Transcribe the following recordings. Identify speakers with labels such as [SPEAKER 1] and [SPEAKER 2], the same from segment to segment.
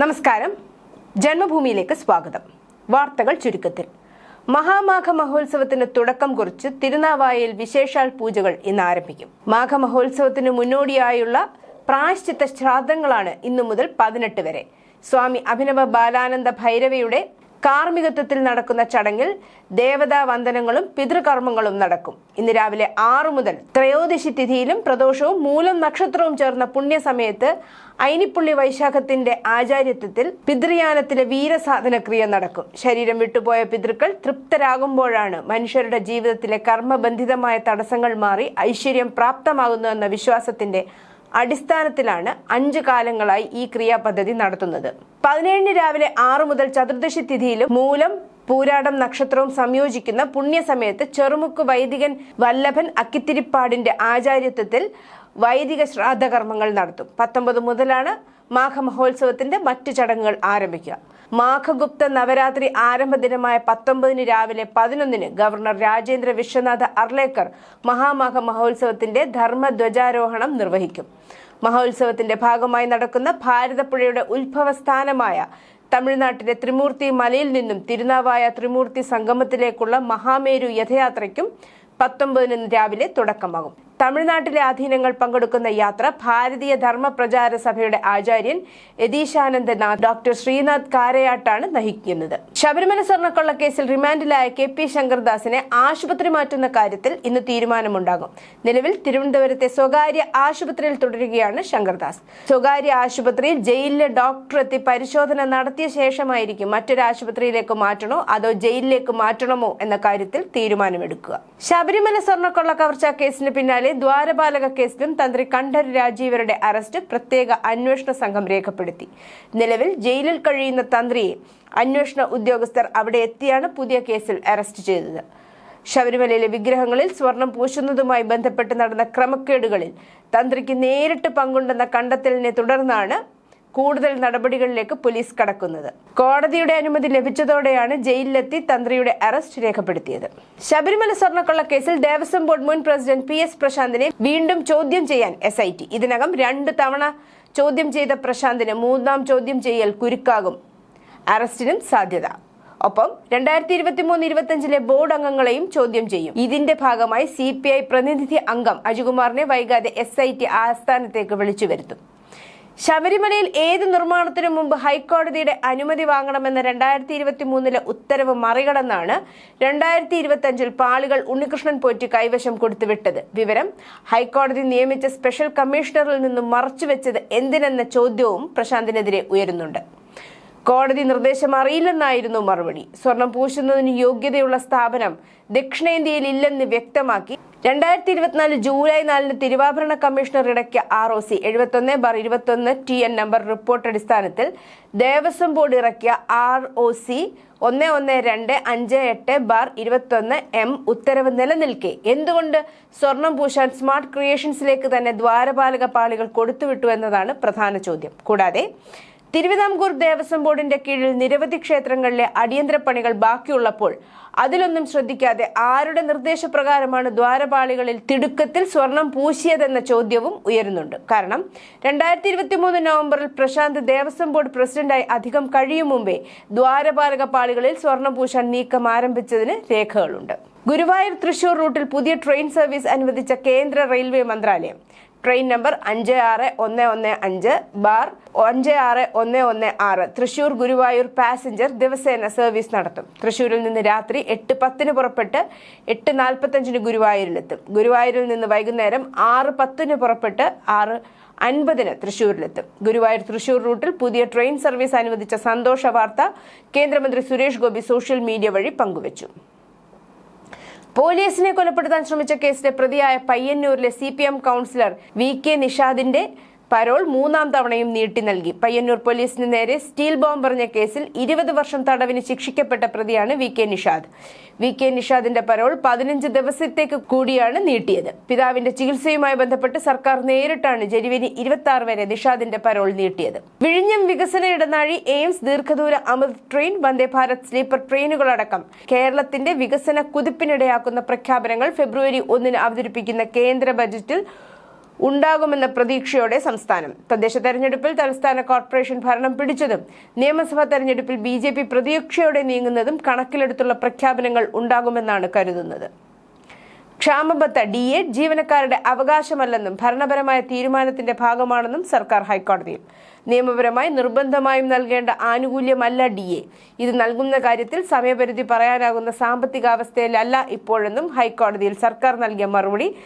[SPEAKER 1] നമസ്കാരം. ജന്മഭൂമിയിലേക്ക് സ്വാഗതം. വാർത്തകൾ ചുരുക്കത്തിൽ. മഹാമാഘ മഹോത്സവത്തിന് തുടക്കം കുറിച്ച് തിരുനാവായയിൽ വിശേഷാൽ പൂജകൾ ഇന്ന് ആരംഭിക്കും. മാഘമഹോത്സവത്തിന് മുന്നോടിയായുള്ള പ്രായശ്ചിത്ത ശ്രാദ്ധങ്ങളാണ് ഇന്നു മുതൽ പതിനെട്ട് വരെ. സ്വാമി അഭിനവ ബാലാനന്ദ ഭൈരവയുടെ കാർമ്മികത്വത്തിൽ നടക്കുന്ന ചടങ്ങിൽ ദേവതാ വന്ദനങ്ങളും പിതൃകർമ്മങ്ങളും നടക്കും. ഇന്ന് രാവിലെ ആറു മുതൽ ത്രയോദശി തിഥിയിലും പ്രദോഷവും മൂലം നക്ഷത്രവും ചേർന്ന പുണ്യസമയത്ത് ഐനിപ്പുള്ളി വൈശാഖത്തിന്റെ ആചാര്യത്വത്തിൽ പിതൃയാനത്തിലെ വീരസാധനക്രിയ നടക്കും. ശരീരം വിട്ടുപോയ പിതൃക്കൾ തൃപ്തരാകുമ്പോഴാണ് മനുഷ്യരുടെ ജീവിതത്തിലെ കർമ്മബന്ധിതമായ തടസ്സങ്ങൾ മാറി ഐശ്വര്യം പ്രാപ്തമാകുന്നു എന്ന വിശ്വാസത്തിന്റെ അടിസ്ഥാനത്തിലാണ് അഞ്ചു കാലങ്ങളായി ഈ ക്രിയാപദ്ധതി നടത്തുന്നത്. പതിനേഴിന് രാവിലെ ആറു മുതൽ ചതുർദശി തിഥിയിലും മൂലം പൂരാടം നക്ഷത്രവും സംയോജിക്കുന്ന പുണ്യസമയത്ത് ചെറുമുക്ക് വൈദികൻ വല്ലഭൻ അക്കിത്തിരിപ്പാടിന്റെ ആചാര്യത്വത്തിൽ വൈദിക ശ്രാദ്ധകർമ്മങ്ങൾ നടത്തും. പത്തൊമ്പത് മുതലാണ് മാഘമഹോത്സവത്തിന്റെ മറ്റു ചടങ്ങുകൾ ആരംഭിക്കുക. മാഘഗുപ്ത നവരാത്രി ആരംഭ ദിനമായ പത്തൊമ്പതിന് രാവിലെ പതിനൊന്നിന് ഗവർണർ രാജേന്ദ്ര വിശ്വനാഥ് അർലേക്കർ മഹാമാഘ മഹോത്സവത്തിന്റെ ധർമ്മധ്വജാരോഹണം നിർവഹിക്കും. മഹോത്സവത്തിന്റെ ഭാഗമായി നടക്കുന്ന ഭാരതപ്പുഴയുടെ ഉത്ഭവസ്ഥാനമായ തമിഴ്നാട്ടിലെ ത്രിമൂർത്തി മലയിൽ നിന്നും തിരുനാവായ ത്രിമൂർത്തി സംഗമത്തിലേക്കുള്ള മഹാമേരു യഥയാത്രയ്ക്കും പത്തൊമ്പതിന് രാവിലെ തുടക്കമാകും. തമിഴ്നാട്ടിലെ അധീനങ്ങൾ പങ്കെടുക്കുന്ന യാത്ര ഭാരതീയ ധർമ്മ പ്രചാര സഭയുടെ ആചാര്യൻ യതീശാനന്ദനാഥ് ഡോക്ടർ ശ്രീനാഥ് കാരയാട്ടാണ് നയിക്കുന്നത്. ശബരിമല സ്വർണക്കൊള്ള കേസിൽ റിമാൻഡിലായ കെ പി ശങ്കർദാസിനെ ആശുപത്രി മാറ്റുന്ന കാര്യത്തിൽ ഇന്ന് തീരുമാനമുണ്ടാകും. നിലവിൽ തിരുവനന്തപുരത്തെ സ്വകാര്യ ആശുപത്രിയിൽ തുടരുകയാണ് ശങ്കർദാസ്. സ്വകാര്യ ആശുപത്രിയിൽ ജയിലിലെ ഡോക്ടർ എത്തി പരിശോധന നടത്തിയ ശേഷമായിരിക്കും മറ്റൊരു ആശുപത്രിയിലേക്ക് മാറ്റണോ അതോ ജയിലിലേക്ക് മാറ്റണമോ എന്ന കാര്യത്തിൽ തീരുമാനമെടുക്കുക. ശബരിമല സ്വർണക്കൊള്ള കവർച്ചാ കേസിന് പിന്നാലെ ദ്വാരപാലക കേസിലും തന്ത്രി കണ്ഠർ രാജീവരുടെ അറസ്റ്റ് പ്രത്യേക അന്വേഷണ സംഘം രേഖപ്പെടുത്തി. നിലവിൽ ജയിലിൽ കഴിയുന്ന തന്ത്രിയെ അന്വേഷണ ഉദ്യോഗസ്ഥർ അവിടെ എത്തിയാണ് പുതിയ കേസിൽ അറസ്റ്റ് ചെയ്തത്. ശബരിമലയിലെ വിഗ്രഹങ്ങളിൽ സ്വർണം പൂശുന്നതുമായി ബന്ധപ്പെട്ട് നടന്ന ക്രമക്കേടുകളിൽ തന്ത്രിക്ക് നേരിട്ട് പങ്കുണ്ടെന്ന കണ്ടെത്തലിനെ തുടർന്നാണ് കൂടുതൽ നടപടികളിലേക്ക് പോലീസ് കടക്കുന്നത്. കോടതിയുടെ അനുമതി ലഭിച്ചതോടെയാണ് ജയിലിലെത്തി തന്ത്രിയുടെ അറസ്റ്റ് രേഖപ്പെടുത്തിയത്. ശബരിമല സ്വർണക്കൊള്ള കേസിൽ ദേവസ്വം ബോർഡ് മുൻ പ്രസിഡന്റ് പി എസ് പ്രശാന്തിനെ വീണ്ടും ചോദ്യം ചെയ്യാൻ എസ് ഐ ടി ഇതിനകം രണ്ട് തവണ ചോദ്യം ചെയ്ത പ്രശാന്തിന് മൂന്നാം ചോദ്യം ചെയ്യൽ കുരുക്കാകും അറസ്റ്റിനും സാധ്യത. ഒപ്പം രണ്ടായിരത്തി ഇരുപത്തി മൂന്ന് ഇരുപത്തിയഞ്ചിലെ ബോർഡ് അംഗങ്ങളെയും ചോദ്യം ചെയ്യും. ഇതിന്റെ ഭാഗമായി സി പ്രതിനിധി അംഗം അജികുമാറിനെ വൈകാതെ എസ് ആസ്ഥാനത്തേക്ക് വിളിച്ചു വരുത്തും. ശബരിമലയിൽ ഏത് നിർമ്മാണത്തിനു മുമ്പ് ഹൈക്കോടതിയുടെ അനുമതി വാങ്ങണമെന്ന രണ്ടായിരത്തി ഇരുപത്തി മൂന്നിലെ ഉത്തരവ് മറികടന്നാണ് രണ്ടായിരത്തി ഇരുപത്തി അഞ്ചിൽ പാളികൾ ഉണ്ണികൃഷ്ണൻ പോറ്റി കൈവശം കൊടുത്തുവിട്ടത്. വിവരം ഹൈക്കോടതി നിയമിച്ച സ്പെഷ്യൽ കമ്മീഷണറിൽ നിന്നും മറച്ചുവെച്ചത് എന്തിനെന്ന ചോദ്യവും പ്രശാന്തിനെതിരെ ഉയരുന്നുണ്ട്. കോടതി നിർദ്ദേശം അറിയില്ലെന്നായിരുന്നു മറുപടി. സ്വർണം പൂശുന്നതിന് യോഗ്യതയുള്ള സ്ഥാപനം ദക്ഷിണേന്ത്യയിൽ ഇല്ലെന്ന് വ്യക്തമാക്കി. രണ്ടായിരത്തി ഇരുപത്തിനാല് ജൂലൈ നാലിന് തിരുവാഭരണ കമ്മീഷണർ ഇടയ്ക്ക് ആർ ഒ സി എഴുപത്തൊന്ന് ബാർ ഇരുപത്തൊന്ന് ടി എൻ നമ്പർ റിപ്പോർട്ട് അടിസ്ഥാനത്തിൽ ദേവസ്വം ബോർഡ് ഇറക്കിയ ആർ ഒ സി ഒന്ന് ഒന്ന് രണ്ട് അഞ്ച് എട്ട് ബാർ ഇരുപത്തൊന്ന് എം ഉത്തരവ് നിലനിൽക്കെ. എന്തുകൊണ്ട് സ്വർണം പൂശാൻ സ്മാർട്ട് ക്രിയേഷൻസിലേക്ക് തന്നെ ദ്വാരപാലക പാളികൾ കൊടുത്തുവിട്ടു എന്നതാണ് പ്രധാന ചോദ്യം. കൂടാതെ തിരുവിതാംകൂർ ദേവസ്വം ബോർഡിന്റെ കീഴിൽ നിരവധി ക്ഷേത്രങ്ങളിലെ അടിയന്തര പണികൾ ബാക്കിയുള്ളപ്പോൾ അതിലൊന്നും ശ്രദ്ധിക്കാതെ ആരുടെ നിർദ്ദേശപ്രകാരമാണ് ദ്വാരപാളികളിൽ തിടുക്കത്തിൽ സ്വർണം പൂശിയതെന്ന ചോദ്യവും ഉയരുന്നുണ്ട്. കാരണം രണ്ടായിരത്തി ഇരുപത്തി മൂന്ന് നവംബറിൽ പ്രശാന്ത് ദേവസ്വം ബോർഡ് പ്രസിഡന്റായി അധികം കഴിയും മുമ്പേ ദ്വാരപാലക പാളികളിൽ സ്വർണം പൂശാൻ നീക്കം ആരംഭിച്ചതിന് രേഖകളുണ്ട്. ഗുരുവായൂർ തൃശൂർ റൂട്ടിൽ പുതിയ ട്രെയിൻ സർവീസ് അനുവദിച്ച കേന്ദ്ര റെയിൽവേ മന്ത്രാലയം. ട്രെയിൻ നമ്പർ അഞ്ച് ആറ് ഒന്ന് ഒന്ന് അഞ്ച് ബാർ അഞ്ച് ആറ് ഒന്ന് ഒന്ന് ആറ്. തൃശൂർ ഗുരുവായൂർ പാസഞ്ചർ ദിവസേന സർവീസ് നടത്തും. തൃശൂരിൽ നിന്ന് രാത്രി എട്ട് പത്തിന് പുറപ്പെട്ട് എട്ട് നാൽപ്പത്തഞ്ചിന് ഗുരുവായൂരിലെത്തും. ഗുരുവായൂരിൽ നിന്ന് വൈകുന്നേരം ആറ് പത്തിന് പുറപ്പെട്ട് ആറ് അൻപതിന് തൃശൂരിലെത്തും. ഗുരുവായൂർ തൃശൂർ റൂട്ടിൽ പുതിയ ട്രെയിൻ സർവീസ് അനുവദിച്ച സന്തോഷ വാർത്ത കേന്ദ്രമന്ത്രി സുരേഷ് ഗോപി സോഷ്യൽ മീഡിയ വഴി പങ്കുവച്ചു. പോലീസിനെ കൊലപ്പെടുത്താൻ ശ്രമിച്ച കേസിലെ പ്രതിയായ പയ്യന്നൂരിലെ C P M councillor V K നിഷാദിന്റെ parole മൂന്നാം തവണയും നീട്ടി നൽകി. പയ്യന്നൂർ പോലീസിന് നേരെ സ്റ്റീൽ ബോംബ് എറിഞ്ഞ കേസിൽ ഇരുപത് വർഷം തടവിന് ശിക്ഷിക്കപ്പെട്ട പ്രതിയാണ് V K Nishad. V K നിഷാദിന്റെ parole പതിനഞ്ച് ദിവസത്തേക്ക് കൂടിയാണ് നീട്ടിയത്. പിതാവിന്റെ ചികിത്സയുമായി ബന്ധപ്പെട്ട് സർക്കാർ നേരിട്ടാണ് ജനുവരി ഇരുപത്തി ആറ് വരെ നിഷാദിന്റെ പരോൾ നീട്ടിയത്. വിഴിഞ്ഞം വികസന ഇടനാഴി എയിംസ് ദീർഘദൂര അമൃത് ട്രെയിൻ വന്ദേ ഭാരത് സ്ലീപ്പർ ട്രെയിനുകളടക്കം കേരളത്തിന്റെ വികസന കുതിപ്പിനിടയാക്കുന്ന പ്രഖ്യാപനങ്ങൾ ഫെബ്രുവരി ഒന്നിന് അവതരിപ്പിക്കുന്ന കേന്ദ്ര ബജറ്റിൽ ഉണ്ടാകുമെന്ന പ്രതീക്ഷയോടെ സംസ്ഥാനം. തദ്ദേശ തെരഞ്ഞെടുപ്പിൽ തലസ്ഥാന കോർപ്പറേഷൻ ഭരണം പിടിച്ചതും നിയമസഭാ തെരഞ്ഞെടുപ്പിൽ ബി ജെ പി പ്രതീക്ഷയോടെ നീങ്ങുന്നതും കണക്കിലെടുത്തുള്ള പ്രഖ്യാപനങ്ങൾ ഉണ്ടാകുമെന്നാണ് കരുതുന്നത്. ക്ഷാമബത്ത ഡി എ ജീവനക്കാരുടെ അവകാശമല്ലെന്നും ഭരണപരമായ തീരുമാനത്തിന്റെ ഭാഗമാണെന്നും സർക്കാർ ഹൈക്കോടതിയിൽ. നിയമപരമായി നിർബന്ധമായും നൽകേണ്ട ആനുകൂല്യമല്ല ഡി എ. ഇത് നൽകുന്ന കാര്യത്തിൽ സമയപരിധി പറയാനാകുന്ന സാമ്പത്തികാവസ്ഥയിലല്ല ഇപ്പോഴെന്നും ഹൈക്കോടതിയിൽ സർക്കാർ നൽകിയ മറുപടി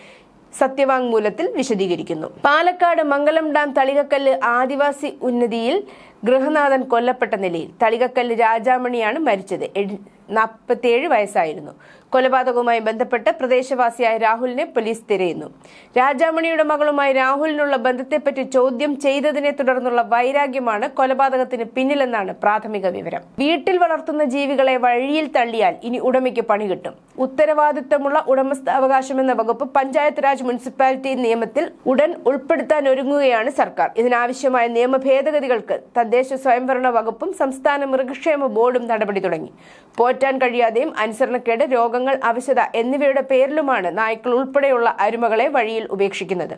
[SPEAKER 1] സത്യവാങ്മൂലത്തിൽ വിശദീകരിക്കുന്നു. പാലക്കാട് മംഗലം ഡാം തളികക്കല്ല് ആദിവാസി ഉന്നതിയിൽ ഗൃഹനാഥൻ കൊല്ലപ്പെട്ട നിലയിൽ തളികക്കല്ല് രാജാമണിയാണ് മരിച്ചത്. നാൽപ്പത്തിയേഴ് വയസ്സായിരുന്നു. കൊലപാതകവുമായി ബന്ധപ്പെട്ട് പ്രദേശവാസിയായ രാഹുലിനെ പോലീസ് തിരയുന്നു. രാജാമണിയുടെ മകളുമായി രാഹുലിനുള്ള ബന്ധത്തെപ്പറ്റി ചോദ്യം ചെയ്തതിനെ തുടർന്നുള്ള വൈരാഗ്യമാണ് കൊലപാതകത്തിന് പിന്നിലെന്നാണ് പ്രാഥമിക വിവരം. വീട്ടിൽ വളർത്തുന്ന ജീവികളെ വഴിയിൽ തള്ളിയാൽ ഇനി ഉടമയ്ക്ക് പണി കിട്ടും. ഉത്തരവാദിത്തമുള്ള ഉടമസ്ഥാവകാശമെന്ന വകുപ്പ് പഞ്ചായത്ത് രാജ് മുനിസിപ്പാലിറ്റി നിയമത്തിൽ ഉടൻ ഉൾപ്പെടുത്താൻ ഒരുങ്ങുകയാണ് സർക്കാർ. ഇതിനാവശ്യമായ നിയമ ഭേദഗതികൾക്ക് തദ്ദേശ സ്വയംഭരണ വകുപ്പും സംസ്ഥാന മൃഗക്ഷേമ ബോർഡും നടപടി തുടങ്ങി. പോറ്റാൻ കഴിയാതെയും അനുസരണക്കേട് രോഗങ്ങൾ അവശത എന്നിവയുടെ പേരിലുമാണ് നായ്ക്കൾ ഉൾപ്പെടെയുള്ള അരുമകളെ വഴിയിൽ ഉപേക്ഷിക്കുന്നത്.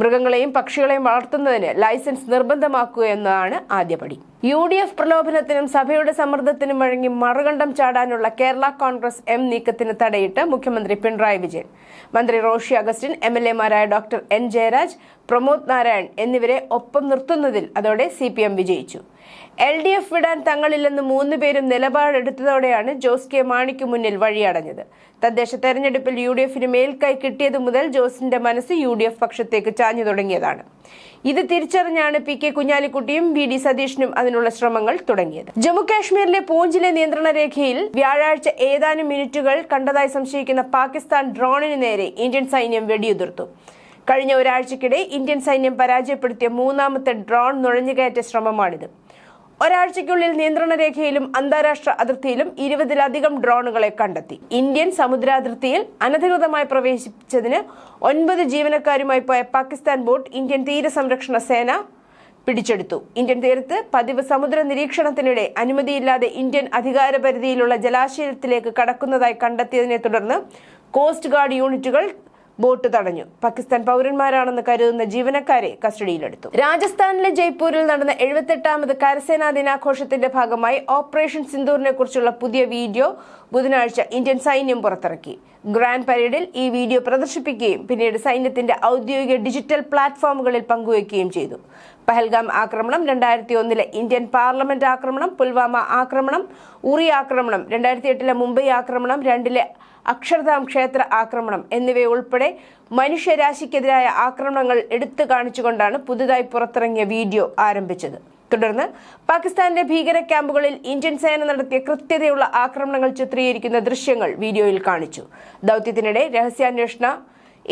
[SPEAKER 1] മൃഗങ്ങളെയും പക്ഷികളെയും വളർത്തുന്നതിന് ലൈസൻസ് നിർബന്ധമാക്കുക എന്നതാണ് ആദ്യപടി യു ഡി എഫ് പ്രലോഭനത്തിനും സഭയുടെ സമ്മർദ്ദത്തിനും വഴങ്ങി മറുകണ്ഠം ചാടാനുള്ള കേരള കോൺഗ്രസ് എം നീക്കത്തിന് തടയിട്ട് മുഖ്യമന്ത്രി പിണറായി വിജയൻ. മന്ത്രി റോഷി അഗസ്റ്റിൻ എം എൽ എമാരായ ഡോക്ടർ എൻ ജയരാജ് പ്രമോദ് നാരായൺ എന്നിവരെ ഒപ്പം നിർത്തുന്നതിൽ അതോടെ സി വിജയിച്ചു. എൽ ഡി എഫ് വിടാൻ തങ്ങളില്ലെന്ന് മൂന്ന് പേരും നിലപാടെടുത്തതോടെയാണ് ജോസ് കെ മാണിക്ക് മുന്നിൽ വഴിയടഞ്ഞത്. തദ്ദേശ തെരഞ്ഞെടുപ്പിൽ യു ഡി എഫിന് മേൽക്കൈ കിട്ടിയതു മുതൽ ജോസിന്റെ മനസ്സ് യു ഡി എഫ് പക്ഷത്തേക്ക് ചാഞ്ഞു തുടങ്ങിയതാണ്. ഇത് തിരിച്ചറിഞ്ഞാണ് പി കെ കുഞ്ഞാലിക്കുട്ടിയും വി ഡി സതീഷിനും അതിനുള്ള ശ്രമങ്ങൾ തുടങ്ങിയത്. ജമ്മു കാശ്മീരിലെ പൂഞ്ചിലെ നിയന്ത്രണ രേഖയിൽ വ്യാഴാഴ്ച ഏതാനും മിനിറ്റുകൾ കണ്ടതായി സംശയിക്കുന്ന പാകിസ്ഥാൻ ഡ്രോണിന് നേരെ ഇന്ത്യൻ സൈന്യം വെടിയുതിർത്തു. കഴിഞ്ഞ ഒരാഴ്ചക്കിടെ ഇന്ത്യൻ സൈന്യം പരാജയപ്പെടുത്തിയ മൂന്നാമത്തെ ഡ്രോൺ നുഴഞ്ഞുകയറ്റ ശ്രമമാണിത്. ഒരാഴ്ചയ്ക്കുള്ളിൽ നിയന്ത്രണ രേഖയിലും അന്താരാഷ്ട്ര അതിർത്തിയിലും ഇരുപതിലധികം ഡ്രോണുകളെ കണ്ടെത്തി. ഇന്ത്യൻ സമുദ്രാതിർത്തിയിൽ അനധികൃതമായി പ്രവേശിച്ചതിന് ഒൻപത് ജീവനക്കാരുമായി പോയ പാകിസ്ഥാൻ ബോട്ട് ഇന്ത്യൻ തീരസംരക്ഷണ സേന പിടിച്ചെടുത്തു. ഇന്ത്യൻ തീരത്ത് പതിവ് സമുദ്ര നിരീക്ഷണത്തിനിടെ അനുമതിയില്ലാതെ ഇന്ത്യൻ അധികാര പരിധിയിലുള്ള ജലാശയത്തിലേക്ക് കടക്കുന്നതായി കണ്ടെത്തിയതിനെ തുടർന്ന് കോസ്റ്റ് ഗാർഡ് യൂണിറ്റുകൾ ബോട്ട് തടഞ്ഞു. പാകിസ്ഥാൻ പൗരന്മാരാണെന്ന് കരുതുന്ന ജീവനക്കാരെ കസ്റ്റഡിയിലെടുത്തു. രാജസ്ഥാനിലെ ജയ്പൂരിൽ നടന്ന എഴുപത്തെട്ടാമത് കരസേനാ ദിനാഘോഷത്തിന്റെ ഭാഗമായി ഓപ്പറേഷൻ സിന്ദൂറിനെ കുറിച്ചുള്ള പുതിയ വീഡിയോ ബുധനാഴ്ച ഇന്ത്യൻ സൈന്യം പുറത്തിറക്കി. ഗ്രാൻഡ് പരേഡിൽ ഈ വീഡിയോ പ്രദർശിപ്പിക്കുകയും പിന്നീട് സൈന്യത്തിന്റെ ഔദ്യോഗിക ഡിജിറ്റൽ പ്ലാറ്റ്ഫോമുകളിൽ പങ്കുവയ്ക്കുകയും ചെയ്തു. പഹൽഗാം ആക്രമണം രണ്ടായിരത്തി ഒന്നിലെ ഇന്ത്യൻ പാർലമെന്റ് ആക്രമണം പുൽവാമ ആക്രമണം ഉറി ആക്രമണം രണ്ടായിരത്തി എട്ടിലെ മുംബൈ ആക്രമണം രണ്ടിലെ അക്ഷർധാം ക്ഷേത്ര ആക്രമണം എന്നിവയുൾപ്പെടെ മനുഷ്യരാശിക്കെതിരായ ആക്രമണങ്ങൾ എടുത്തു കാണിച്ചുകൊണ്ടാണ് പുതുതായി പുറത്തിറങ്ങിയ വീഡിയോ ആരംഭിച്ചത്. തുടർന്ന് പാകിസ്ഥാന്റെ ഭീകര ക്യാമ്പുകളിൽ ഇന്ത്യൻ സേന നടത്തിയ കൃത്യതയുള്ള ആക്രമണങ്ങൾ ചിത്രീകരിക്കുന്ന ദൃശ്യങ്ങൾ വീഡിയോയിൽ കാണിച്ചു. ദൗത്യത്തിനിടെ രഹസ്യാന്വേഷണ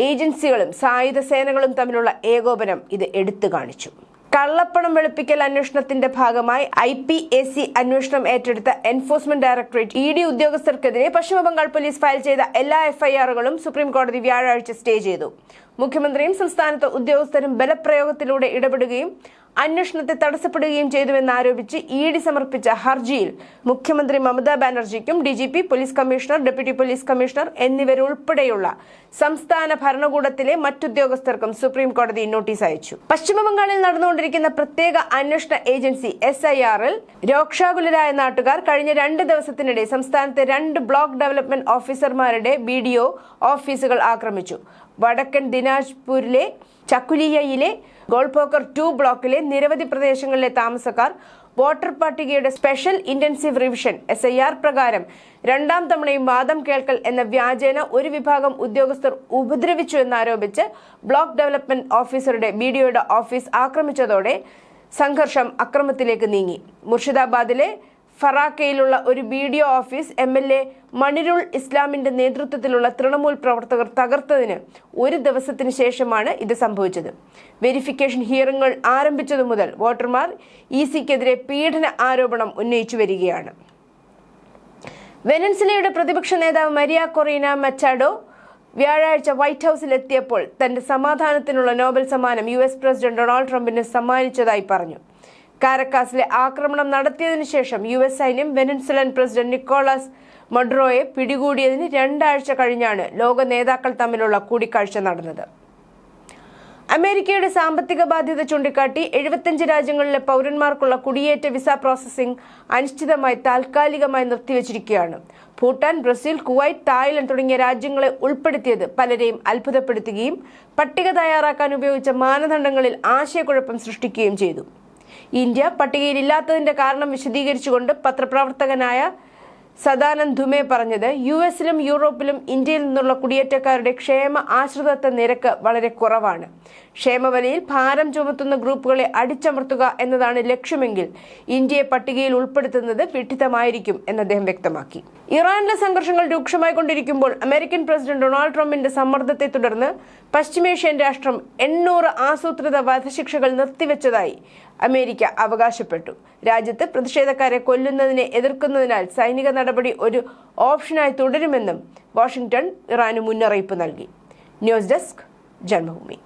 [SPEAKER 1] ഏജൻസികളും സായുധ സേനകളും തമ്മിലുള്ള ഏകോപനം ഇത് എടുത്തു കാണിച്ചു. കള്ളപ്പണം വെളുപ്പിക്കൽ അന്വേഷണത്തിന്റെ ഭാഗമായി ഐ പി എ സി അന്വേഷണം ഏറ്റെടുത്ത എൻഫോഴ്സ്മെന്റ് ഡയറക്ടറേറ്റ് ഇ ഡി ഉദ്യോഗസ്ഥർക്കെതിരെ പശ്ചിമബംഗാൾ പോലീസ് ഫയൽ ചെയ്ത എല്ലാ എഫ്ഐആറുകളും സുപ്രീം കോടതി വ്യാഴാഴ്ച സ്റ്റേ ചെയ്തു. മുഖ്യമന്ത്രിയും സംസ്ഥാനത്തെ ഉദ്യോഗസ്ഥരും ബലപ്രയോഗത്തിലൂടെ ഇടപെടുകയും അന്വേഷണത്തെ തടസ്സപ്പെടുകയും ചെയ്തുവെന്നാരോപിച്ച് ഇ ഡി സമർപ്പിച്ച ഹർജിയിൽ മുഖ്യമന്ത്രി Mamata ബാനർജിക്കും D G P police commissioner deputy police commissioner എന്നിവരുൾപ്പെടെയുള്ള സംസ്ഥാന ഭരണകൂടത്തിലെ മറ്റുദ്യോഗസ്ഥർക്കും സുപ്രീം കോടതി നോട്ടീസ് അയച്ചു. പശ്ചിമബംഗാളിൽ നടന്നുകൊണ്ടിരിക്കുന്ന പ്രത്യേക അന്വേഷണ ഏജൻസി എസ് ഐ ആറിൽ രോക്ഷാകുലരായ നാട്ടുകാർ കഴിഞ്ഞ രണ്ട് ദിവസത്തിനിടെ സംസ്ഥാനത്തെ രണ്ട് ബ്ലോക്ക് ഡെവലപ്മെന്റ് ഓഫീസർമാരുടെ ബി ഓഫീസുകൾ ആക്രമിച്ചു. വടക്കൻ ദിനാജ്പൂരിലെ ചക്കുലിയയിലെ ഗോൾപോക്കർ ടു ബ്ലോക്കിലെ നിരവധി പ്രദേശങ്ങളിലെ താമസക്കാർ വോട്ടർ പട്ടികയുടെ special intensive revision S I R പ്രകാരം രണ്ടാം തവണയും വാദം കേൾക്കൽ എന്ന വ്യാജേന ഒരു വിഭാഗം ഉദ്യോഗസ്ഥർ ഉപദ്രവിച്ചു എന്നാരോപിച്ച് ബ്ലോക്ക് ഡെവലപ്മെന്റ് ഓഫീസറുടെ ബി ഓഫീസ് ആക്രമിച്ചതോടെ സംഘർഷം അക്രമത്തിലേക്ക് നീങ്ങി. മുർഷിദാബാദിലെ ഫറാക്കയിലുള്ള ഒരു O office M L A Manirul ഇസ്ലാമിന്റെ നേതൃത്വത്തിലുള്ള തൃണമൂൽ പ്രവർത്തകർ തകർത്തതിന് ഒരു ദിവസത്തിന് ശേഷമാണ് ഇത് സംഭവിച്ചത്. വെരിഫിക്കേഷൻ ഹിയറിംഗുകൾ ആരംഭിച്ചതു മുതൽ വോട്ടർമാർ ഇ സിക്കെതിരെ പീഡന ആരോപണം ഉന്നയിച്ചു വരികയാണ്. വെനൻസിലയുടെ പ്രതിപക്ഷ നേതാവ് മരിയ കൊറീന മച്ചാഡോ വ്യാഴാഴ്ച വൈറ്റ് ഹൌസിലെത്തിയപ്പോൾ തന്റെ സമാധാനത്തിനുള്ള നോബൽ സമ്മാനം യു എസ് പ്രസിഡന്റ് ഡൊണാൾഡ് ട്രംപിന് സമ്മാനിച്ചതായി പറഞ്ഞു. കാരക്കാസിലെ ആക്രമണം നടത്തിയതിനു ശേഷം യു എസ് സൈന്യം വെനൻസുലൻ പ്രസിഡന്റ് നിക്കോളാസ് മഡ്രോയെ പിടികൂടിയതിന് രണ്ടാഴ്ച കഴിഞ്ഞാണ് ലോക നേതാക്കൾ തമ്മിലുള്ള കൂടിക്കാഴ്ച നടന്നത്. അമേരിക്കയുടെ സാമ്പത്തിക ബാധ്യത ചൂണ്ടിക്കാട്ടി എഴുപത്തിയഞ്ച് രാജ്യങ്ങളിലെ പൗരന്മാർക്കുള്ള കുടിയേറ്റ വിസ പ്രോസസ്സിംഗ് അനിശ്ചിതമായി താൽക്കാലികമായി നിർത്തിവച്ചിരിക്കുകയാണ്. ഭൂട്ടാൻ ബ്രസീൽ കുവൈറ്റ് തായ്ലൻഡ് തുടങ്ങിയ രാജ്യങ്ങളെ ഉൾപ്പെടുത്തിയത് പലരെയും അത്ഭുതപ്പെടുത്തുകയും പട്ടിക തയ്യാറാക്കാൻ ഉപയോഗിച്ച മാനദണ്ഡങ്ങളിൽ ആശയക്കുഴപ്പം സൃഷ്ടിക്കുകയും ചെയ്തു. ഇന്ത്യ പട്ടികയിലില്ലാത്തതിന്റെ കാരണം വിശദീകരിച്ചുകൊണ്ട് പത്രപ്രവർത്തകനായ സദാനന്ദ് ധുമെ പറഞ്ഞത് യു എസിലും യൂറോപ്പിലും ഇന്ത്യയിൽ നിന്നുള്ള കുടിയേറ്റക്കാരുടെ ക്ഷേമ ആശ്രിതത്വ നിരക്ക് വളരെ കുറവാണ്. ക്ഷേമവലയിൽ ഭാരം ചുമത്തുന്ന ഗ്രൂപ്പുകളെ അടിച്ചമർത്തുക എന്നതാണ് ലക്ഷ്യമെങ്കിൽ ഇന്ത്യയെ പട്ടികയിൽ ഉൾപ്പെടുത്തുന്നത് വിഡ്ഢിത്തമായിരിക്കും എന്ന് അദ്ദേഹം വ്യക്തമാക്കി. ഇറാനിലെ സംഘർഷങ്ങൾ രൂക്ഷമായി കൊണ്ടിരിക്കുമ്പോൾ അമേരിക്കൻ പ്രസിഡന്റ് ഡൊണാൾഡ് ട്രംപിന്റെ സമ്മർദ്ദത്തെ തുടർന്ന് പശ്ചിമേഷ്യൻ രാഷ്ട്രം എണ്ണൂറ് ആസൂത്രിത വധശിക്ഷകൾ നിർത്തിവെച്ചതായി അമേരിക്ക അവകാശപ്പെട്ടു. രാജ്യത്ത് പ്രതിഷേധക്കാരെ കൊല്ലുന്നതിനെ എതിർക്കുന്നതിനാൽ സൈനിക നടപടി ഒരു ഓപ്ഷനായി തുടരുമെന്നും വാഷിംഗ്ടൺ ഇറാന് മുന്നറിയിപ്പ് നൽകി. News desk Janmabhumi.